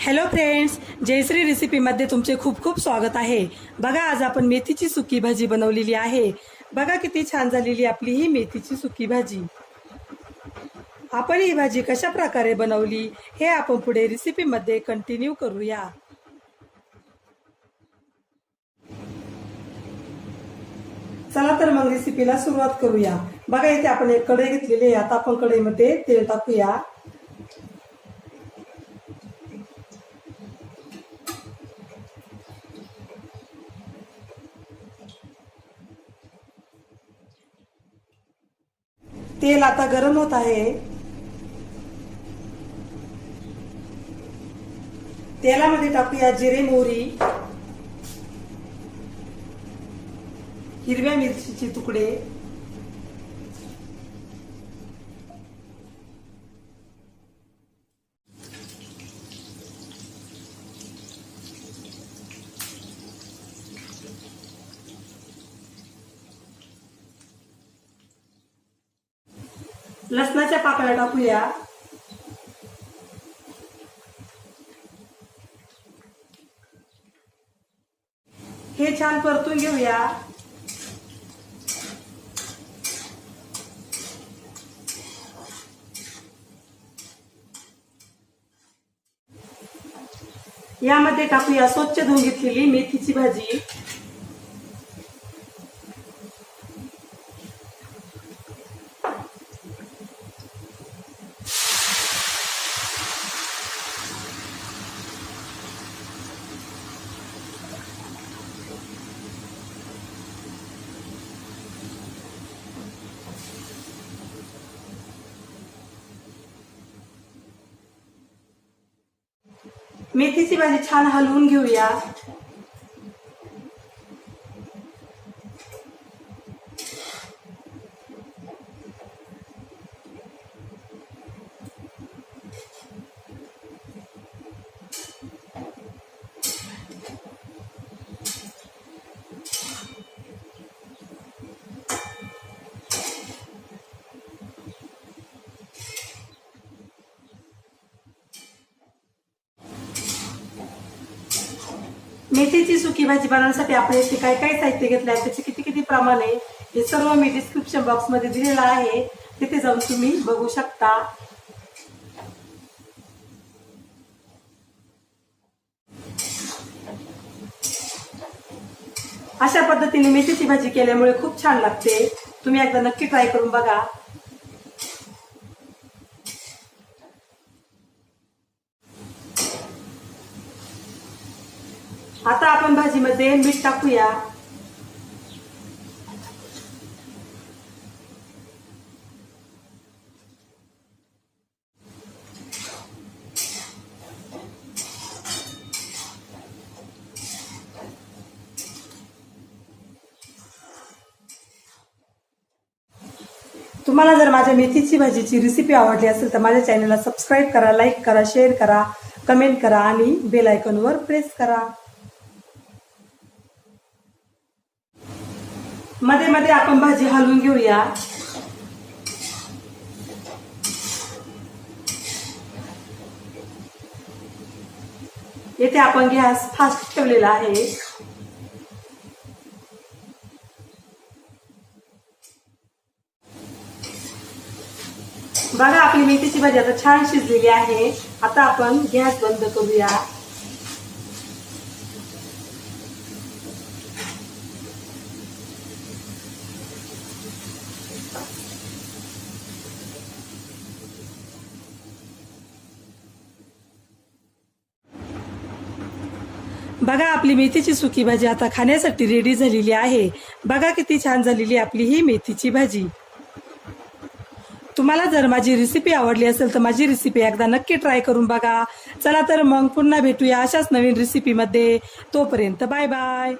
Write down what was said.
Hello friends Jayashree रेसिपीमध्ये तुमचे खूप खूप स्वागत आहे. बघा आज आपण मेथीची सुकी भाजी बनवलेली आहे. बघा किती छान झालेली आपली ही मेथीची सुकी भाजी. आपण ही भाजी कशा प्रकारे बनवली हे आपण पुढे रेसिपीमध्ये कंटिन्यू करूया. चला तर मग रेसिपीला सुरुवात करूया. बघा इथे आपण एक कढई घेतलेली आहे. आता आपण कढईमध्ये तेल टाकूया. तेल आता गरम होत आहे. तेलामध्ये टाकूया जिरे मोहरी हिरव्या मिरचीचे तुकडे. लसणाच्या पाकळ्या टाकूया. हे छान परतून घेऊया. यामध्ये टाकूया स्वच्छ धुवून घेतलेली मेथीची भाजी. मेथीची भाजी छान हलवून घेऊया. मेथीची सुकी भाजी बनवण्यासाठी आपण इथे काय काय साहित्य घेतलं आहे त्याचे किती किती प्रमाण आहे हे सर्व मी डिस्क्रिप्शन बॉक्समध्ये दिलेलं आहे. तिथे जाऊन तुम्ही बघू शकता. अशा पद्धतीने मेथीची भाजी केल्यामुळे खूप छान लागते. तुम्ही एकदा नक्की ट्राय करून बघा. आता आपण भाजीमध्ये मीठ टाकूया. तुम्हाला जर माझ्या मेथीची भाजीची रेसिपी आवडली असेल तर माझ्या चॅनलला सबस्क्राईब करा लाईक करा शेअर करा कमेंट करा आणि बेल आयकॉनवर प्रेस करा. मध्ये मध्ये आपण भाजी हलवून घेऊया. येथे आपण गॅस फास्ट ठेवलेला आहे. बघा आपली मेथीची भाजी आता छान शिजलेली आहे. आता आपण गॅस बंद करूया. बघा आपली मेथीची सुकी भाजी आता खाण्यासाठी रेडी झालेली आहे. बघा किती छान झालेली आपली ही मेथीची भाजी. तुम्हाला जर माझी रेसिपी आवडली असेल तर माझी रेसिपी एकदा नक्की ट्राय करून बघा. चला तर मग पुन्हा भेटूया अशाच नवीन रेसिपीमध्ये तोपर्यंत बाय बाय